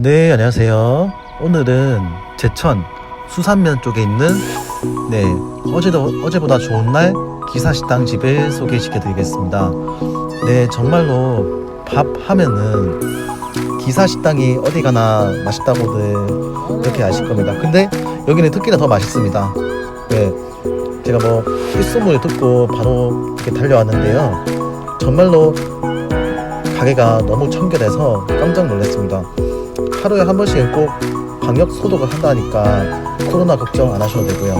네, 안녕하세요. 오늘은 제천 수산면 쪽에 있는 네 어제도 어제보다 좋은 날 기사 식당 집을 소개시켜 드리겠습니다. 네, 정말로 밥 하면은 기사 식당이 어디 가나 맛있다고들 이렇게 아실 겁니다. 근데 여기는 특히나 더 맛있습니다. 네, 제가 뭐 일소문을 듣고 바로 이렇게 달려왔는데요. 정말로 가게가 너무 청결해서 깜짝 놀랐습니다. 하루에 한 번씩은 꼭 방역 소독을 한다니까 코로나 걱정 안 하셔도 되고요.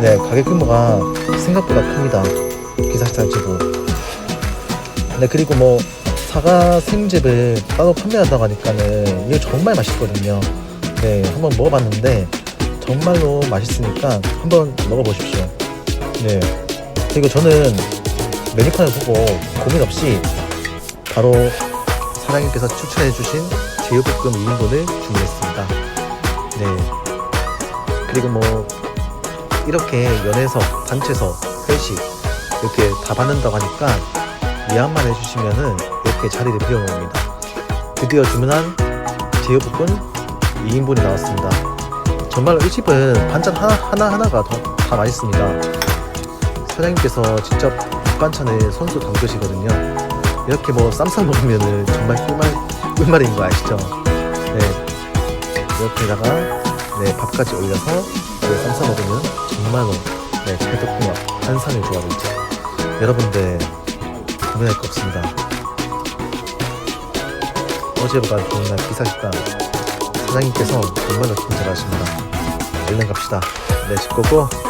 네, 가게 규모가 생각보다 큽니다. 기사식당 치고. 네, 그리고 뭐 사과 생즙을 따로 판매한다고 하니까는 이게 정말 맛있거든요. 네, 한번 먹어봤는데 정말로 맛있으니까 한번 먹어보십시오. 네, 그리고 저는 메뉴판을 보고 고민 없이 바로 사장님께서 추천해주신 제육볶음 2인분을 주문했습니다. 네. 그리고 뭐 이렇게 연회석, 단체석, 회식 이렇게 다 받는다고 하니까 예약만 해주시면은 이렇게 자리를 비워놓습니다. 드디어 주문한 제육볶음 2인분이 나왔습니다. 정말 이 집은 반찬 하나, 하나하나가 다, 다 맛있습니다. 사장님께서 직접 밑반찬을 손수 담그시거든요. 이렇게 뭐 쌈싸 먹으면은 정말 꿀맛, 꿀맛인 거 아시죠? 네. 이렇게다가 네, 밥까지 올려서 네, 쌈싸 먹으면 정말로 네, 찰떡궁합 좋아하고 있죠. 여러분들 고민할 거 없습니다. 어제보다 좋은 날 기사식당 사장님께서 정말로 친절하십니다. 얼른 갑시다. 네, 집 고고